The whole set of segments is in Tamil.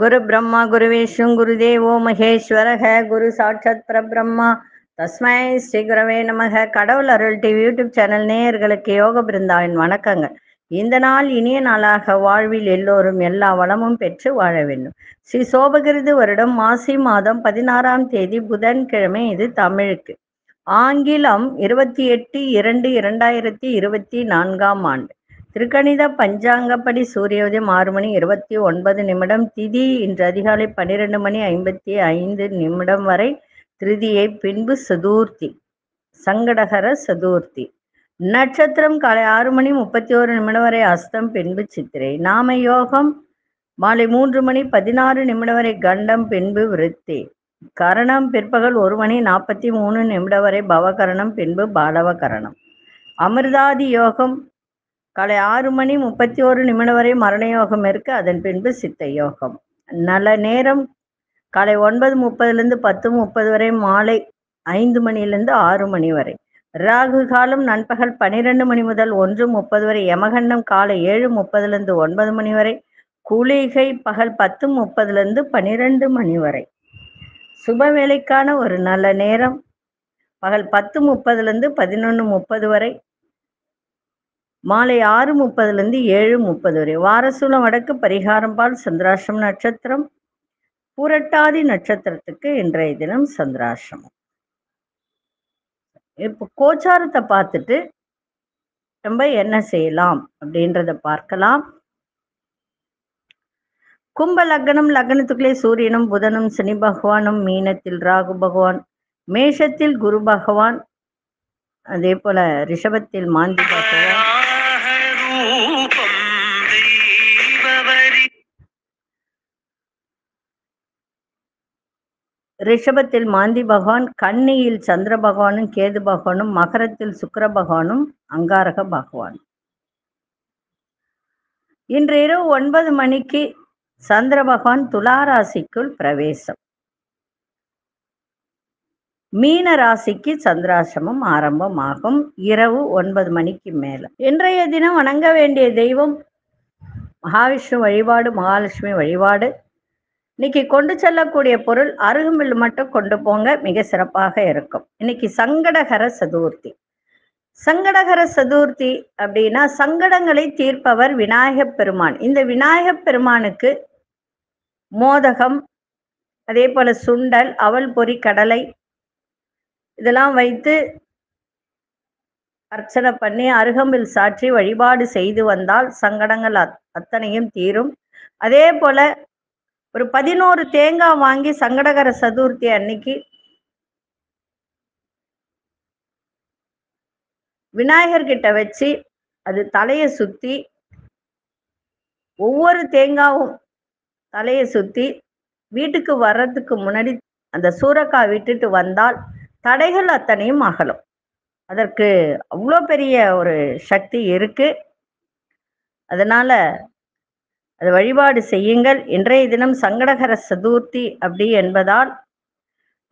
குரு பிரம்மா குரு விஷ்ணு குரு தேவோ மகேஸ்வரக குரு சாட்சாத் பரபிரம்மா. தஸ்மை ஸ்ரீ குரவே நமக. கடவுள் அருள் டிவி யூடியூப் சேனல் நேயர்களுக்கு யோக பிருந்தாவின் வணக்கங்கள். இந்த நாள் இனிய நாளாக வாழ்வில் எல்லோரும் எல்லா வளமும் பெற்று வாழ வேண்டும். ஸ்ரீ சோபகிருது வருடம் மாசி மாதம் பதினாறாம் தேதி புதன்கிழமை இது தமிழுக்கு. ஆங்கிலம் இருபத்தி எட்டு இரண்டு இரண்டாயிரத்தி இருபத்தி நான்காம் ஆண்டு. திருக்கணித பஞ்சாங்கப்படி சூரியோதயம் ஆறு மணி இருபத்தி ஒன்பது நிமிடம் திதி இன்று அதிகாலை பன்னிரெண்டு மணி ஐம்பத்தி ஐந்து நிமிடம் வரை திருதியை பின்பு சதுர்த்தி சங்கடகர சதுர்த்தி. நட்சத்திரம் காலை ஆறு மணி முப்பத்தி ஓரு நிமிடம் வரை அஸ்தம் பின்பு சித்திரை. நாம யோகம் மாலை மூன்று மணி பதினாறு நிமிடம் வரை கண்டம் பின்பு விருத்தி. கரணம் பிற்பகல் ஒரு மணி நாற்பத்தி மூணு நிமிடம் வரை பவகரணம் பின்பு பாலவகரணம். அமிர்தாதி யோகம் காலை ஆறு மணி முப்பத்தி ஒரு நிமிடம் வரை மரண யோகம் இருக்கு அதன் பின்பு சித்த யோகம். நல்ல நேரம் காலை ஒன்பது முப்பதுலேருந்து பத்து முப்பது வரை மாலை ஐந்து மணிலேருந்து ஆறு மணி வரை. ராகு காலம் நண்பகல் பனிரெண்டு மணி முதல் ஒன்று முப்பது வரை யமகண்டம் காலை ஏழு முப்பதுலேருந்து ஒன்பது மணி வரை குளிகை பகல் பத்து முப்பதுலேருந்து பன்னிரெண்டு மணி வரை. சுப வேலைக்கான ஒரு நல்ல நேரம் பகல் பத்து முப்பதுலேருந்து பதினொன்று முப்பது வரை மாலை ஆறு முப்பதுலேருந்து ஏழு முப்பது வரை. வாரசூலம் வடக்கு பரிகாரம்பால் சந்திராசிரம் நட்சத்திரம். புரட்டாதி நட்சத்திரத்துக்கு இன்றைய தினம் சந்திராசிரமம் இப்போ கோச்சாரத்தை பார்த்துட்டு நம்ம என்ன செய்யலாம் அப்படின்றத பார்க்கலாம். கும்ப லக்னம் லக்னத்துக்குள்ளே சூரியனும் புதனும் சனி பகவானும் மீனத்தில் ராகு பகவான் மேஷத்தில் குரு பகவான் அதே போல ரிஷபத்தில் மாந்தி பகவான் ரிஷபத்தில் மாந்தி பகவான் கன்னியில் சந்திர பகவானும் கேது பகவானும் மகரத்தில் சுக்கர பகவானும் அங்காரக பகவான். இன்று இரவு ஒன்பது மணிக்கு சந்திர பகவான் துளாராசிக்குள் பிரவேசம். மீன ராசிக்கு சந்திராசிரமம் ஆரம்பமாகும். இரவு ஒன்பது மணிக்கு மேல. இன்றைய தினம் வணங்க வேண்டிய தெய்வம் மகாவிஷ்ணு வழிபாடு மகாலட்சுமி வழிபாடு. இன்னைக்கு கொண்டு செல்லக்கூடிய பொருள் அருகம்பில் மட்டும் கொண்டு போங்க மிக சிறப்பாக இருக்கும். இன்னைக்கு சங்கடகர சதுர்த்தி. சங்கடகர சதுர்த்தி அப்படின்னா சங்கடங்களை தீர்ப்பவர் விநாயகப் பெருமான். இந்த விநாயகப் பெருமானுக்கு மோதகம் அதே போல சுண்டல் அவல் பொறி கடலை இதெல்லாம் வைத்து அர்ச்சனை பண்ணி அருகம்பில் சாற்றி வழிபாடு செய்து வந்தால் சங்கடங்கள் அத்- அத்தனையும் தீரும். அதே போல ஒரு பதினோரு தேங்காய் வாங்கி சங்கடகர சதுர்த்தி அன்னைக்கு விநாயகர் கிட்ட வச்சு அது தலையை சுத்தி ஒவ்வொரு தேங்காவும் தலையை சுத்தி வீட்டுக்கு வர்றதுக்கு முன்னாடி அந்த சூரக்காய் விட்டுட்டு வந்தால் தடைகள் அத்தனையும் அகலும். அதற்கு அவ்வளோ பெரிய ஒரு சக்தி இருக்கு. அதனால அது வழிபாடு செய்யுங்கள். இன்றைய தினம் சங்கடகர சதுர்த்தி அப்படி என்பதால்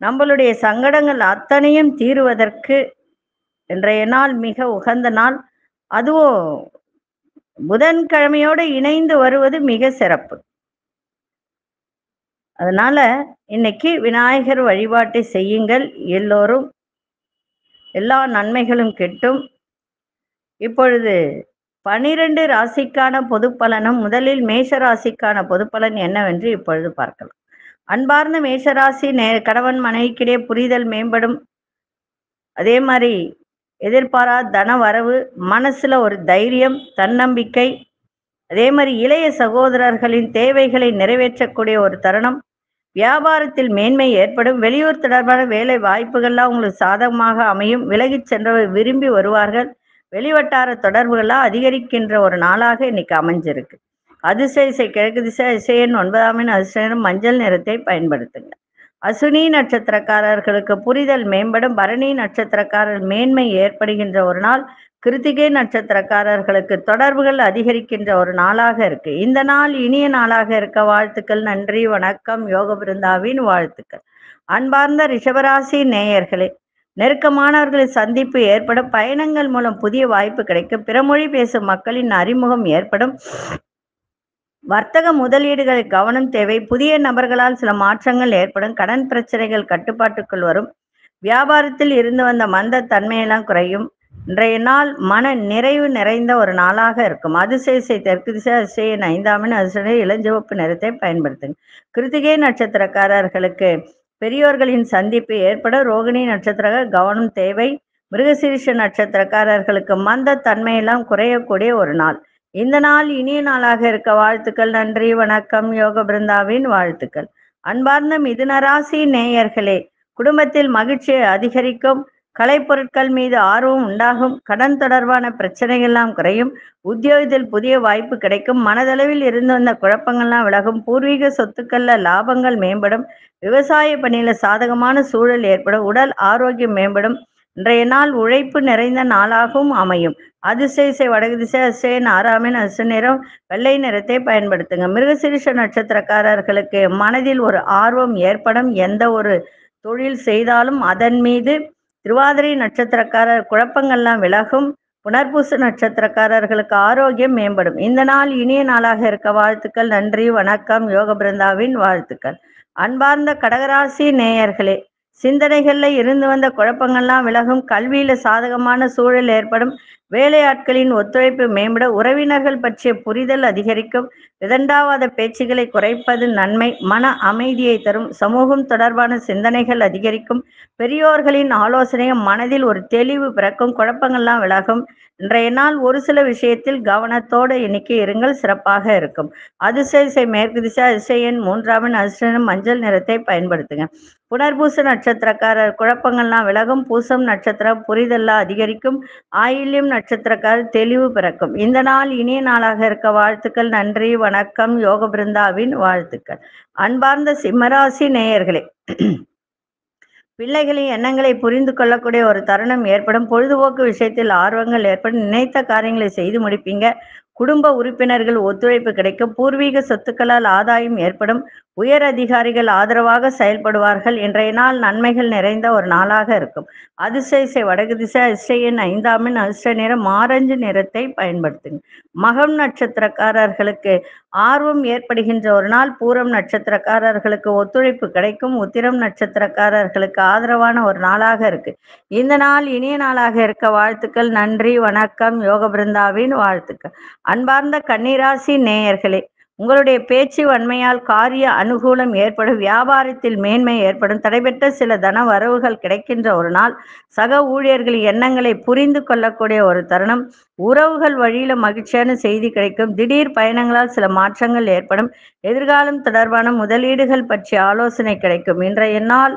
நம்மளுடைய சங்கடங்கள் அத்தனையும் தீருவதற்கு இன்றைய நாள் மிக உகந்த நாள். அதுவும் புதன்கிழமையோடு இணைந்து வருவது மிக சிறப்பு. அதனால இன்னைக்கு விநாயகர் வழிபாட்டை செய்யுங்கள். எல்லோரும் எல்லா நன்மைகளும் கிட்டும். இப்பொழுது பனிரெண்டு ராசிக்கான பொது பலனும் முதலில் மேஷ ராசிக்கான பொது பலன் என்னவென்று இப்பொழுது பார்க்கலாம். அன்பார்ந்த மேஷராசி நே கணவன் மனைவிக்கிடையே புரிதல் மேம்படும். அதே மாதிரி எதிர்பாரா தன வரவு மனசுல ஒரு தைரியம் தன்னம்பிக்கை. அதே மாதிரி இளைய சகோதரர்களின் தேவைகளை நிறைவேற்றக்கூடிய ஒரு தருணம். வியாபாரத்தில் மேன்மை ஏற்படும். வெளியூர் தொடர்பான வேலை வாய்ப்புகள்லாம் உங்களுக்கு சாதகமாக அமையும். விலகிச் சென்றவர் விரும்பி வருவார்கள். வெளிவட்டார தொடர்புகளாக அதிகரிக்கின்ற ஒரு நாளாக இன்னைக்கு அமைஞ்சிருக்கு. அதிர்ஷ்ட இசை கிழக்கு திசை இசையன் ஒன்பதாம் அதிசயனும் மஞ்சள் நிறத்தை பயன்படுத்துங்க. அசுனி நட்சத்திரக்காரர்களுக்கு புரிதல் மேம்படும். பரணி நட்சத்திரக்காரர் மேன்மை ஏற்படுகின்ற ஒரு நாள். கிருத்திகை நட்சத்திரக்காரர்களுக்கு தொடர்புகள் அதிகரிக்கின்ற ஒரு நாளாக இருக்கு. இந்த நாள் இனிய நாளாக இருக்க வாழ்த்துக்கள். நன்றி வணக்கம். யோக பிருந்தாவின் வாழ்த்துக்கள். அன்பார்ந்த ரிஷபராசி நேயர்களே நெருக்கமானவர்களின் சந்திப்பு ஏற்படும். பயணங்கள் மூலம் புதிய வாய்ப்பு கிடைக்கும். பிறமொழி பேசும் மக்களின் அறிமுகம் ஏற்படும். வர்த்தக முதலீடுகளில் கவனம் தேவை. புதிய நபர்களால் சில மாற்றங்கள் ஏற்படும். கடன் பிரச்சனைகள் கட்டுப்பாட்டுக்குள் வரும். வியாபாரத்தில் இருந்து வந்த மந்த தன்மையெல்லாம் குறையும். இன்றைய நாள் மன நிறைவு நிறைந்த ஒரு நாளாக இருக்கும். அதிசயசை தெற்கு திசை அதிசயின் ஐந்தாமின் அதிசய இளஞ்சிவப்பு நிறத்தை பயன்படுத்துங்க. கிருத்திகை நட்சத்திரக்காரர்களுக்கு பெரியோர்களின் சந்திப்பு ஏற்பட ரோகிணி நட்சத்திர கவனம் தேவை. மிருகசீரிஷ நட்சத்திரக்காரர்களுக்கு மந்த தன்மையெல்லாம் குறையக்கூடிய ஒரு நாள். இந்த நாள் இனிய நாளாக இருக்க வாழ்த்துக்கள். நன்றி வணக்கம். யோக பிருந்தாவின் வாழ்த்துக்கள். அன்பார்ந்த மிதுன ராசி நேயர்களே குடும்பத்தில் மகிழ்ச்சியை அதிகரிக்கும் கலைப்பொருட்கள் மீது ஆர்வம் உண்டாகும் கடன் தொடர்பான பிரச்சனைகள்லாம் குறையும் உத்தியோகத்தில் புதிய வாய்ப்பு கிடைக்கும் மனதளவில் இருந்து வந்த குழப்பங்கள்லாம் விலகும் பூர்வீக சொத்துக்கள்ல லாபங்கள் மேம்படும் விவசாய பணியில சாதகமான சூழல் ஏற்படும் உடல் ஆரோக்கியம் மேம்படும் இன்றைய நாள் உழைப்பு நிறைந்த நாளாகவும் அமையும். அதிசயசை வடகு திசை அதிசயன் ஆறாமின் அசு நிறம் வெள்ளை நிறத்தை பயன்படுத்துங்க. மிருகசிரிஷ நட்சத்திரக்காரர்களுக்கு மனதில் ஒரு ஆர்வம் ஏற்படும். எந்த ஒரு தொழில் செய்தாலும் அதன் மீது திருவாதிரை நட்சத்திரக்காரர் குழப்பங்கள்லாம் விலகும். புனர்பூச நட்சத்திரக்காரர்களுக்கு ஆரோக்கியம் மேம்படும். இந்த நாள் இனிய நாளாக இருக்க வாழ்த்துக்கள். நன்றி வணக்கம். யோக பிருந்தாவின் வாழ்த்துக்கள். அன்பார்ந்த கடகராசி நேயர்களே சிந்தனைகள்ல இருந்து வந்த குழப்பங்கள்லாம் விலகும் கல்வியில சாதகமான சூழல் ஏற்படும். வேலையாட்களின் ஒத்துழைப்பு மேம்பட உறவினர்கள் பற்றிய புரிதல் அதிகரிக்கும். விதண்டாவாத பேச்சுகளை குறைப்பது நன்மை. மன அமைதியை தரும். சமூகம் தொடர்பான சிந்தனைகள் அதிகரிக்கும். பெரியோர்களின் ஆலோசனையும் மனதில் ஒரு தெளிவு பிறக்கும். குழப்பங்கள்லாம் விலகும். இன்றைய நாள் ஒரு சில விஷயத்தில் கவனத்தோடு இன்னைக்கு இருங்கள். சிறப்பாக இருக்கும். அதிசய மேற்கு திசை அதிசயன் மூன்றாவின் அதிசயனும் மஞ்சள் நிறத்தை பயன்படுத்துங்க. புனர்பூச நட்சத்திரக்காரர் குழப்பங்கள்லாம் விலகும். பூசம் நட்சத்திரம் புரிதெல்லாம் அதிகரிக்கும். ஆயில்யம் நட்சத்திரக்காரர் தெளிவு பிறக்கும். இந்த நாள் இனிய நாளாக இருக்க வாழ்த்துக்கள். நன்றி வணக்கம். யோக பிருந்தாவின் வாழ்த்துக்கள். அன்பார்ந்த சிம்மராசி நேயர்களே பிள்ளைகளின் எண்ணங்களை புரிந்து கொள்ளக்கூடிய ஒரு தருணம் ஏற்படும். பொழுதுபோக்கு விஷயத்தில் ஆர்வங்கள் ஏற்படும். நினைத்த காரியங்களை செய்து முடிப்பீங்க. குடும்ப உறுப்பினர்கள் ஒத்துழைப்பு கிடைக்கும் பூர்வீக சொத்துக்களால் ஆதாயம் ஏற்படும். உயர் அதிகாரிகள் ஆதரவாக செயல்படுவார்கள். இன்றைய நாள் நன்மைகள் நிறைந்த ஒரு நாளாக இருக்கும். அதிசய வடக்கு திசை அதிசயன் ஐந்தாமின் அதிர்ஷ்ட நிறம் ஆரஞ்சு நிறத்தை பயன்படுத்துங்க மகம் நட்சத்திரக்காரர்களுக்கு ஆர்வம் ஏற்படுகின்ற ஒரு நாள். பூரம் நட்சத்திரக்காரர்களுக்கு ஒத்துழைப்பு கிடைக்கும். உத்திரம் நட்சத்திரக்காரர்களுக்கு ஆதரவான ஒரு நாளாக இருக்கு. இந்த நாள் இனிய நாளாக இருக்க. வாழ்த்துக்கள் நன்றி வணக்கம் யோக பிருந்தாவின் வாழ்த்துக்கள். அன்பார்ந்த கன்னிராசி நேயர்களே உங்களுடைய பேச்சு வன்மையால் காரிய அனுகூலம் ஏற்படும் வியாபாரத்தில் மேன்மை ஏற்படும் தடைபெற்ற சில தன வரவுகள் கிடைக்கின்ற ஒரு நாள் சக ஊழியர்களின் எண்ணங்களை புரிந்து கொள்ளக்கூடிய ஒரு தருணம். உறவுகள் வழியில மகிழ்ச்சியான செய்தி கிடைக்கும். திடீர் பயணங்களால் சில மாற்றங்கள் ஏற்படும். எதிர்காலம் தொடர்பான முதலீடுகள் பற்றிய ஆலோசனை கிடைக்கும். இன்றைய நாள்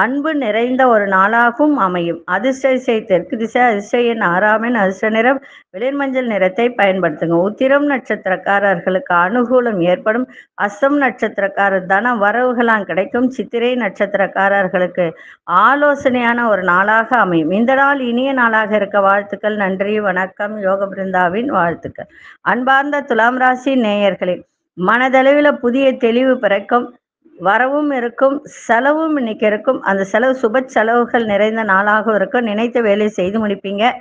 அன்பு நிறைந்த ஒரு நாளாகவும் அமையும். அதிர்ஷ்டதிசை தெற்கு திசை அதிர்ஷ்டையின் ஆறாமின் அதிர்ஷ்ட நிறம் வெளிர்மஞ்சள் நிறத்தை பயன்படுத்துங்க. உத்திரம் நட்சத்திரக்காரர்களுக்கு அனுகூலம் ஏற்படும். அஸ்தம் நட்சத்திரக்காரர் தன வரவுகளாம் கிடைக்கும். சித்திரை நட்சத்திரக்காரர்களுக்கு ஆலோசனையான ஒரு நாளாக அமையும். இந்த நாள் இனிய நாளாக இருக்க வாழ்த்துக்கள். நன்றி வணக்கம். யோக பிருந்தாவின் வாழ்த்துக்கள். அன்பார்ந்த துலாம் ராசி நேயர்களே மனதளவில் புதிய தெளிவு பிறக்கும். வரவும் இருக்கும் செலவும் இன்னைக்கு இருக்கும். அந்த செலவு சுப செலவுகள் நிறைந்த நாளாக இருக்கும். நினைத்த வேலை செய்து முடிப்பீங்க.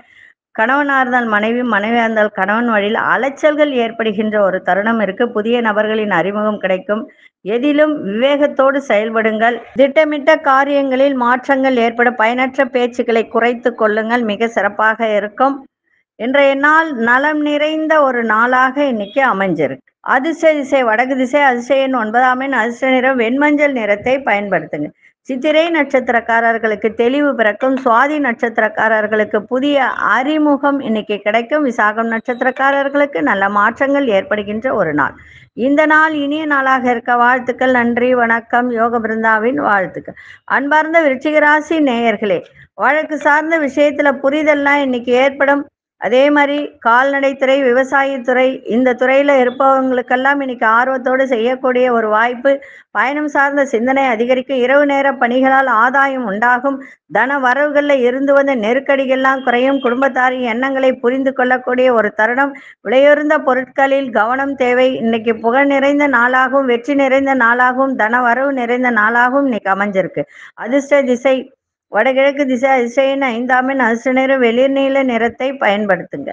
கணவனாக இருந்தால் மனைவி மனைவியாக இருந்தால் கணவன் வழியில் அலைச்சல்கள் ஏற்படுகின்ற ஒரு தருணம் இருக்கு. புதிய நபர்களின் அறிமுகம் கிடைக்கும். எதிலும் விவேகத்தோடு செயல்படுங்கள். திட்டமிட்ட காரியங்களில் மாற்றங்கள் ஏற்பட பயனற்ற பேச்சுக்களை குறைத்து கொள்ளுங்கள். மிக சிறப்பாக இருக்கும். இன்றைய நாள் நலம் நிறைந்த ஒரு நாளாக இன்னைக்கு அமைஞ்சிருக்கு. அதிசய திசை வடக்கு திசை அதிசயன் ஒன்பதாம் எண் அதிர்ஷ்ட நிறம் வெண்மஞ்சள் நிறத்தை பயன்படுத்துங்க. சித்திரை நட்சத்திரக்காரர்களுக்கு தெளிவு பிறக்கும் சுவாதி நட்சத்திரக்காரர்களுக்கு புதிய அறிமுகம் இன்னைக்கு கிடைக்கும். விசாகம் நட்சத்திரக்காரர்களுக்கு நல்ல மாற்றங்கள் ஏற்படுகின்ற ஒரு நாள். இந்த நாள் இனிய நாளாக இருக்க வாழ்த்துக்கள் நன்றி வணக்கம் யோக பிருந்தாவின் வாழ்த்துக்கள். அன்பார்ந்த விருச்சிகராசி நேயர்களே வழக்கு சார்ந்த விஷயத்துல புரிதல்லாம் இன்னைக்கு ஏற்படும். அதே மாதிரி கால்நடைத்துறை விவசாயத்துறை இந்த துறையில இருப்பவங்களுக்கெல்லாம் இன்னைக்கு ஆர்வத்தோடு செய்யக்கூடிய ஒரு வாய்ப்பு பயணம் சார்ந்த சிந்தனை அதிகரிக்கும் இரவு நேர பணிகளால் ஆதாயம் உண்டாகும். தன வரவுகளில் இருந்து வந்த நெருக்கடிகள்லாம் குறையும். குடும்பத்தாரின் எண்ணங்களை புரிந்து கொள்ளக்கூடிய ஒரு தருணம். விலையுறந்த பொருட்களில் கவனம் தேவை. இன்னைக்கு புகழ் நிறைந்த நாளாகவும் வெற்றி நிறைந்த நாளாகவும் தன வரவு நிறைந்த நாளாகவும் இன்னைக்கு அமைஞ்சிருக்கு. அதிர்ஷ்ட திசை வடகிழக்கு திசை திசையின் ஐந்தாமின் அதிர்ஷ்ட நிற வெளிர் நீல நிறத்தை பயன்படுத்துங்க.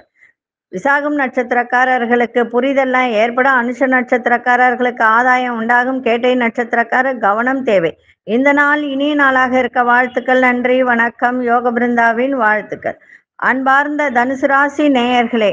விசாகம் நட்சத்திரக்காரர்களுக்கு புரிதெல்லாம் ஏற்பட அனுஷ நட்சத்திரக்காரர்களுக்கு ஆதாயம் உண்டாகும். கேட்டை நட்சத்திரக்காரர் கவனம் தேவை. இந்த நாள் இனிய நாளாக இருக்க வாழ்த்துக்கள் நன்றி வணக்கம். யோக பிருந்தாவின் வாழ்த்துக்கள். அன்பார்ந்த தனுசு ராசி நேயர்களே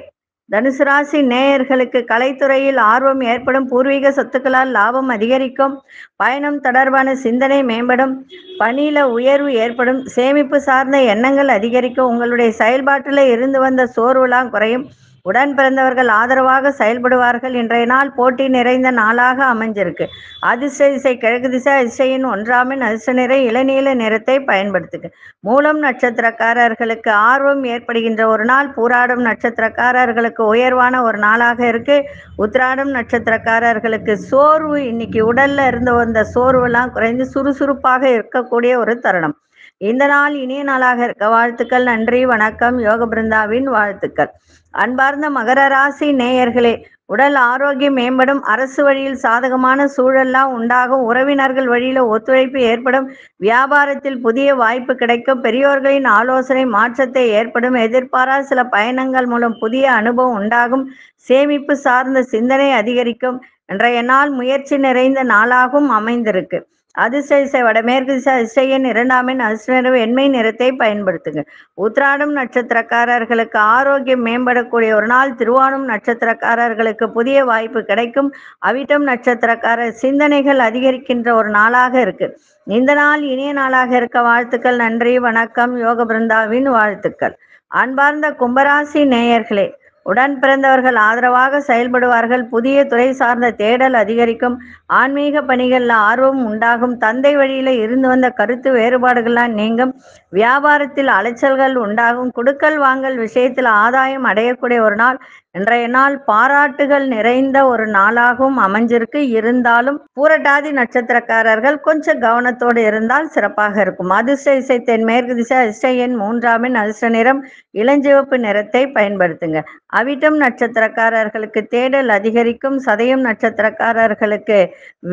தனுசு ராசி நேயர்களுக்கு கலைத்துறையில் ஆர்வம் ஏற்படும் பூர்வீக சொத்துக்களால் லாபம் அதிகரிக்கும். பயணம் தொடர்பான சிந்தனை மேம்படும். பணியில உயர்வு ஏற்படும். சேமிப்பு சார்ந்த எண்ணங்கள் அதிகரிக்கும். உங்களுடைய செயல்பாட்டில் இருந்து வந்த சோர்வுலாம் குறையும். உடன் பிறந்தவர்கள் ஆதரவாக செயல்படுவார்கள். இன்றைய நாள் போட்டி நிறைந்த நாளாக அமைஞ்சிருக்கு. அதிர்ஷ்ட திசை கிழக்கு திசை அதிசையின் ஒன்றாமின் அதிர்ஷ்ட நிற இளநீல நிறத்தை பயன்படுத்துக. மூலம் நட்சத்திரக்காரர்களுக்கு ஆர்வம் ஏற்படுகின்ற ஒரு நாள் பூராடும் நட்சத்திரக்காரர்களுக்கு உயர்வான ஒரு நாளாக இருக்கு. உத்திராடம் நட்சத்திரக்காரர்களுக்கு சோர்வு இன்னைக்கு உடல்ல இருந்து வந்த சோர்வெல்லாம் குறைந்து சுறுசுறுப்பாக இருக்கக்கூடிய ஒரு தருணம். இந்த நாள் இனிய நாளாக இருக்க. வாழ்த்துக்கள் நன்றி வணக்கம் யோக பிருந்தாவின் வாழ்த்துக்கள். அன்பார்ந்த மகர ராசி நேயர்களே உடல் ஆரோக்கியம் மேம்படும் அரசு வழியில் சாதகமான சூழல்லாம் உண்டாகும் உறவினர்கள் வழியில ஒத்துழைப்பு ஏற்படும் வியாபாரத்தில் புதிய வாய்ப்பு கிடைக்கும் பெரியோர்களின் ஆலோசனை மாற்றத்தை ஏற்படும் எதிர்பாரா சில பயணங்கள் மூலம் புதிய அனுபவம் உண்டாகும் சேமிப்பு சார்ந்த சிந்தனை அதிகரிக்கும் இன்றைய நாள் முயற்சி நிறைந்த நாளாகவும் அமைந்திருக்கு. அதிசய திசை வடமேற்கு திசை அதிசயன் இரண்டாமின் அதிர்ஷ்ட எண்மை நிறத்தை பயன்படுத்துங்க உத்ராடம் நட்சத்திரக்காரர்களுக்கு ஆரோக்கியம் மேம்படக்கூடிய ஒரு நாள். திருவானம் நட்சத்திரக்காரர்களுக்கு புதிய வாய்ப்பு கிடைக்கும். அவிட்டம் நட்சத்திரக்காரர் சிந்தனைகள் அதிகரிக்கின்ற ஒரு நாளாக இருக்கு. இந்த நாள் இனிய நாளாக இருக்க வாழ்த்துக்கள். நன்றி வணக்கம். யோக பிருந்தாவின் வாழ்த்துக்கள். அன்பார்ந்த கும்பராசி நேயர்களே உடன் பிறந்தவர்கள் ஆதரவாக செயல்படுவார்கள். புதிய துறை சார்ந்த தேடல் அதிகரிக்கும். ஆன்மீக பணிகளில் ஆர்வம் உண்டாகும். தந்தை வழியில இருந்து வந்த கருத்து வேறுபாடுகள்லாம் நீங்கும். வியாபாரத்தில் அலைச்சல்கள் உண்டாகும். குடுக்கல் வாங்கல் விஷயத்தில் ஆதாயம் அடையக்கூடிய ஒரு நாள் இன்றைய நாள் பாராட்டுகள் நிறைந்த ஒரு நாளாகவும் அமைஞ்சிருக்கு. இருந்தாலும் பூரட்டாதி நட்சத்திரக்காரர்கள் கொஞ்சம் கவனத்தோடு இருந்தால் சிறப்பாக இருக்கும். அதிர்ஷ்ட இசை தென்மேற்கு திசை அதிர்ஷ்ட எண் மூன்றாமின் அதிர்ஷ்ட நிறம் இளஞ்சிவப்பு நிறத்தை பயன்படுத்துங்க. அவிட்டம் நட்சத்திரக்காரர்களுக்கு தேடல் அதிகரிக்கும். சதயம் நட்சத்திரக்காரர்களுக்கு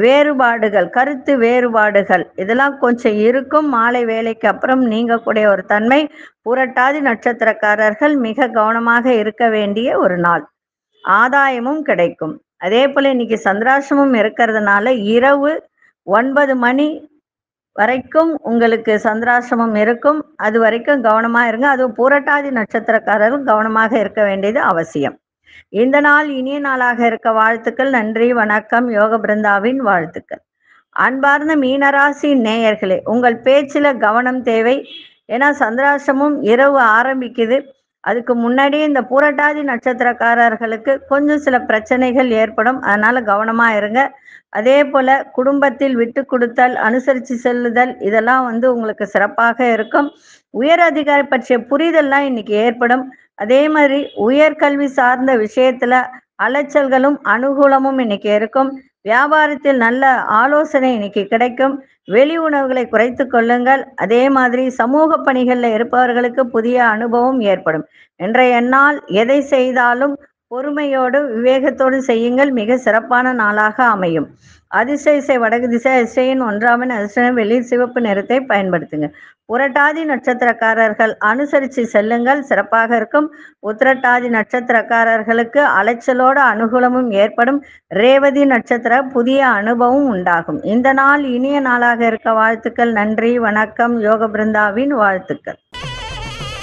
வேறுபாடுகள் கருத்து வேறுபாடுகள் இதெல்லாம் கொஞ்சம் இருக்கும். மாலை வேலைக்கு அப்புறம் நீங்கக்கூடிய ஒரு தன்மை புரட்டாதி நட்சத்திரக்காரர்கள் மிக கவனமாக இருக்க வேண்டிய ஒரு நாள். ஆதாயமும் கிடைக்கும். அதே போல இன்னைக்கு சந்திராசிரமம் இருக்கிறதுனால இரவு ஒன்பது மணி வரைக்கும் உங்களுக்கு சந்திராசிரமம் இருக்கும். அது வரைக்கும் கவனமா இருங்க. அதுவும் புரட்டாதி நட்சத்திரக்காரரும் கவனமாக இருக்க வேண்டியது அவசியம். இந்த நாள் இனிய நாளாக இருக்க வாழ்த்துக்கள். நன்றி வணக்கம். யோக பிருந்தாவின் வாழ்த்துக்கள். அன்பார்ந்த மீனராசி நேயர்களே உங்கள் பேச்சில் கவனம் தேவை. ஏன்னா சந்திராசமும் இரவு ஆரம்பிக்குது. அதுக்கு முன்னாடியே இந்த பூரட்டாதி நட்சத்திரக்காரர்களுக்கு கொஞ்சம் சில பிரச்சனைகள் ஏற்படும். அதனால கவனமா இருங்க. அதே போல குடும்பத்தில் விட்டு கொடுத்தல் அனுசரித்து செல்லுதல் இதெல்லாம் வந்து உங்களுக்கு சிறப்பாக இருக்கும். உயர் அதிகாரி பற்றிய புரிதல்லாம் இன்னைக்கு ஏற்படும். அதே மாதிரி உயர்கல்வி சார்ந்த விஷயத்துல அலைச்சல்களும் அனுகூலமும் இன்னைக்கு இருக்கும். வியாபாரத்தில் நல்ல ஆலோசனை இன்னைக்கு கிடைக்கும். வெளி உணவுகளை குறைத்து கொள்ளுங்கள். அதே மாதிரி சமூக பணிகளில் இருப்பவர்களுக்கு புதிய அனுபவம் ஏற்படும். இன்றைய நாள் எதை செய்தாலும் பொறுமையோடு விவேகத்தோடு செய்யுங்கள். மிக சிறப்பான நாளாக அமையும். அதிசயிசை இசை வடக்கு திசை அதிசயின் ஒன்றாமன் அதிர்ஷ்டம் வெளிர் சிவப்பு நிறத்தை பயன்படுத்துங்க. புரட்டாதி நட்சத்திரக்காரர்கள் அனுசரித்து செல்லுங்கள் சிறப்பாக இருக்கும். உத்திரட்டாதி நட்சத்திரக்காரர்களுக்கு அலைச்சலோட அனுகூலமும் ஏற்படும். ரேவதி நட்சத்திர புதிய அனுபவம் உண்டாகும். இந்த நாள் இனிய நாளாக இருக்க வாழ்த்துக்கள். நன்றி வணக்கம். யோக பிருந்தாவின் வாழ்த்துக்கள்.